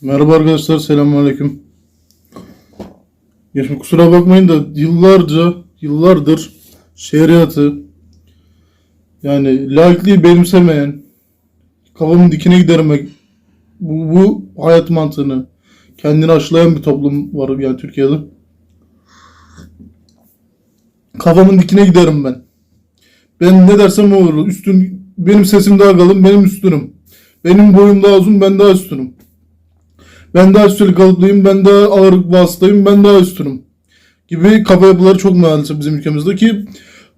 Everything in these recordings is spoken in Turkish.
Merhaba arkadaşlar, selamünaleyküm. Ya şimdi kusura bakmayın da yıllarca, yıllardır şeriatı yani laikliği benimsemeyen, kafamın dikine gidermek, bu, bu hayat mantığını kendini aşılayan bir toplum var yani Türkiye'de. Kafamın dikine giderim ben. Ben ne dersem olur. Üstün, benim sesim daha kalın, benim üstünüm. Benim boyum daha uzun, ben daha üstünüm. Ben daha üstün kalıplıyım, ben daha ağır vasıtayım, ben daha üstünüm. Gibi kafa yapıları çok maalesef bizim ülkemizde ki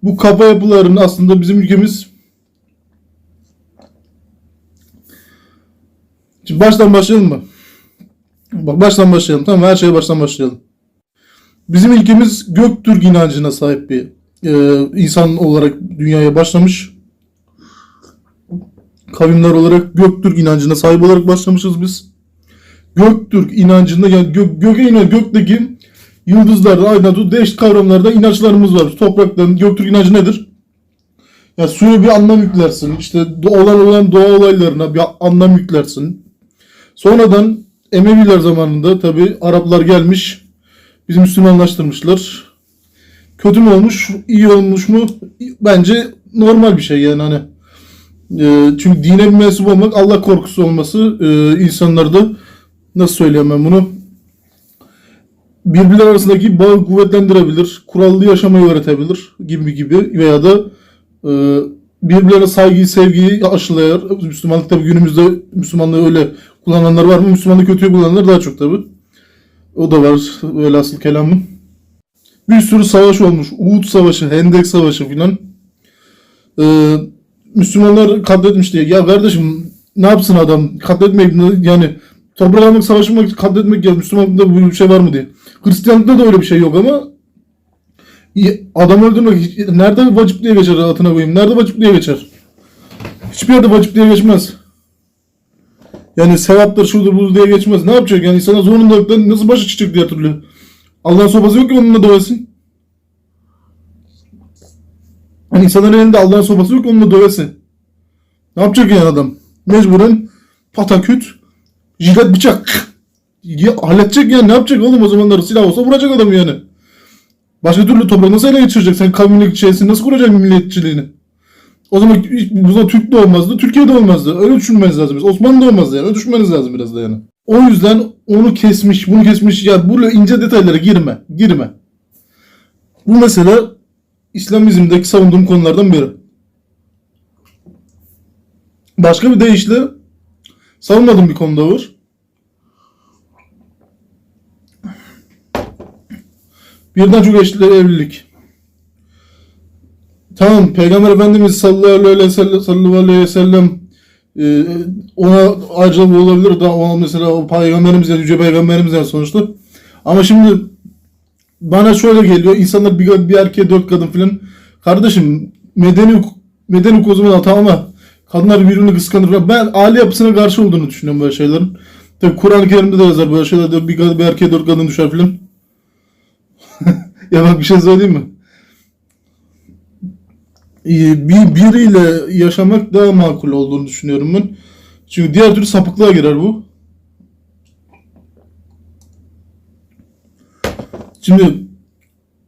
bu kafa yapılarının aslında bizim ülkemiz Şimdi baştan başlayalım mı? Bak baştan başlayalım. Tamam her şeye baştan başlayalım. Bizim ülkemiz Göktürk inancına sahip bir e, insan olarak dünyaya başlamış. Kavimler olarak Göktürk inancına sahip olarak başlamışız biz. Göktürk inancında yani gök, göke inan gökteki yıldızlarda, aydınlatı değişik kavramlarda inançlarımız var. Topraktan Göktürk inancı nedir? Ya suya bir anlam yüklersin. İşte olan olan doğa olaylarına bir anlam yüklersin. Sonradan Emeviler zamanında tabi Araplar gelmiş. Bizi Müslümanlaştırmışlar. Kötü mü olmuş, iyi olmuş mu? Bence normal bir şey yani hani. E, çünkü dine mensup olmak Allah korkusu olması e, insanlarda nasıl söyleyeyim ben bunu? Birbirler arasındaki bağı kuvvetlendirebilir, kurallı yaşamayı öğretebilir gibi gibi veya da e, birbirlerine saygıyı, sevgiyi aşılayar. Müslümanlık tabi günümüzde Müslümanlığı öyle kullananlar var mı? Müslümanlığı kötüye kullananlar daha çok tabi. O da var öyle asıl kelamın. Bir sürü savaş olmuş. Uhud Savaşı, Hendek Savaşı filan. Ee, Müslümanlar katletmiş diye. Ya kardeşim ne yapsın adam? Katletmeyip yani toprak almak, savaşmak, katletmek ya Müslümanlıkta böyle bir şey var mı diye. Hristiyanlıkta da öyle bir şey yok ama adam öldürmek nerede vacip diye geçer atına koyayım? Nerede vacip diye geçer? Hiçbir yerde vacip diye geçmez. Yani sevaptır şudur budur diye geçmez. Ne yapacak yani insana zorundalıktan nasıl başa çıkacak diğer türlü? Allah'ın sopası yok ki onunla dövesin. Hani insanların elinde Allah'ın sopası yok onunla dövesin. Ne yapacak yani adam? Mecburen pataküt, jilet bıçak. Ya, halledecek yani ne yapacak oğlum o zamanlar silah olsa vuracak adam yani. Başka türlü toprağı nasıl ele geçirecek? Sen kavimlik şeysini nasıl kuracaksın milliyetçiliğini? O zaman bu zaman Türk de olmazdı, Türkiye de olmazdı. Öyle düşünmeniz lazım. Osmanlı da olmazdı yani. Öyle düşünmeniz lazım biraz da yani. O yüzden onu kesmiş, bunu kesmiş. Ya böyle ince detaylara girme. Girme. Bu mesela İslamizm'deki savunduğum konulardan biri. Başka bir deyişle savunmadığım bir konuda var. Birden çok eşli evlilik. Tamam Peygamber Efendimiz sallallahu aleyhi ve sellem, e, ona ayrıcalık olabilir da ona mesela o peygamberimiz yani yüce peygamberimiz yani sonuçta. Ama şimdi bana şöyle geliyor insanlar bir, bir erkeğe dört kadın filan kardeşim medeni medeni hukuk o zaman hata ama kadınlar birbirini kıskanır. Ben aile yapısına karşı olduğunu düşünüyorum böyle şeylerin. Tabi Kur'an-ı Kerim'de de yazar böyle şeyler de bir, kadın- bir erkeğe dört kadın düşer filan. Ya bak bir şey söyleyeyim mi? Ee, Bir biriyle yaşamak daha makul olduğunu düşünüyorum ben. Çünkü diğer türlü sapıklığa girer bu. Şimdi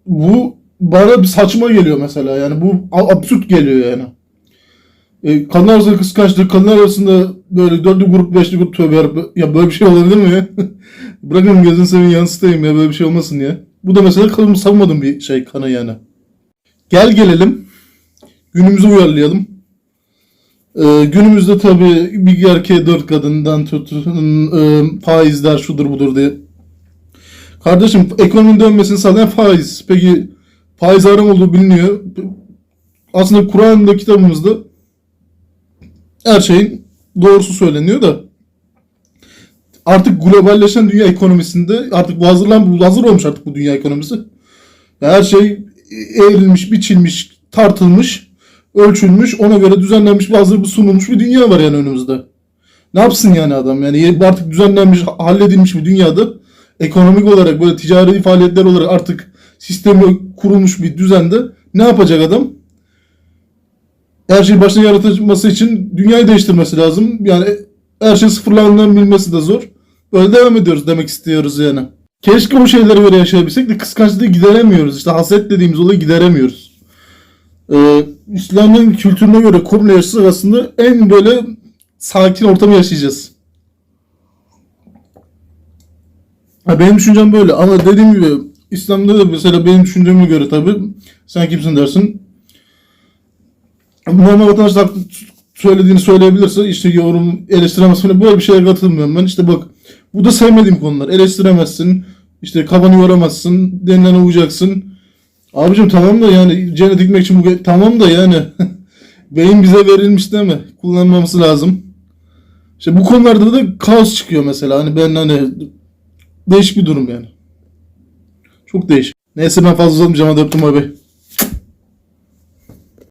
bu bana bir saçma geliyor mesela yani bu absürt geliyor yani. E, kadınlar arasında kıskançlık, kadınlar arasında böyle dörtlü grup, beşli grup tövbe yarabbim. Ya böyle bir şey olabilir mi ya? Bırakın gözünü seveyim yansıtayım ya böyle bir şey olmasın ya. Bu da mesela kalım savmadığım bir şey kanı yani. Gel gelelim. Günümüzü uyarlayalım. Ee, günümüzde tabii bir erkeğe dört kadından tutun e, faizler şudur budur diye. Kardeşim ekonominin dönmesini sağlayan faiz. Peki faiz haram olduğu biliniyor. Aslında Kur'an'da kitabımızda her şeyin doğrusu söyleniyor da artık globalleşen dünya ekonomisinde artık bu hazırlan bu hazır olmuş artık bu dünya ekonomisi. Her şey eğrilmiş, biçilmiş, tartılmış, ölçülmüş, ona göre düzenlenmiş bir hazır bir sunulmuş bir dünya var yani önümüzde. Ne yapsın yani adam? Yani artık düzenlenmiş, halledilmiş bir dünyada ekonomik olarak böyle ticari faaliyetler olarak artık sistemi kurulmuş bir düzende ne yapacak adam? Her şeyi baştan yaratılması için dünyayı değiştirmesi lazım. Yani her şey sıfırlandığını bilmesi de zor. Böyle devam ediyoruz demek istiyoruz yani. Keşke bu şeylere göre yaşayabilsek de kıskançlığı gideremiyoruz. İşte haset dediğimiz olayı gideremiyoruz. Ee, İslam'ın kültürüne göre komple yaşı sırasında en böyle sakin ortamı yaşayacağız. Ha, benim düşüncem böyle ama dediğim gibi İslam'da da mesela benim düşünceme göre tabii sen kimsin dersin. Normal vatandaşlar söylediğini söyleyebilirse işte yorum eleştiremez falan böyle bir şeye katılmıyorum ben. İşte bak bu da sevmediğim konular. Eleştiremezsin. işte kafanı yoramazsın. Denilene uyacaksın. Abicim tamam da yani cennet gitmek için bu tamam da yani beyin bize verilmiş değil mi? Kullanmamız lazım. İşte bu konularda da kaos çıkıyor mesela. Hani ben hani değişik bir durum yani. Çok değişik. Neyse ben fazla uzatmayacağım. Hadi öptüm bay.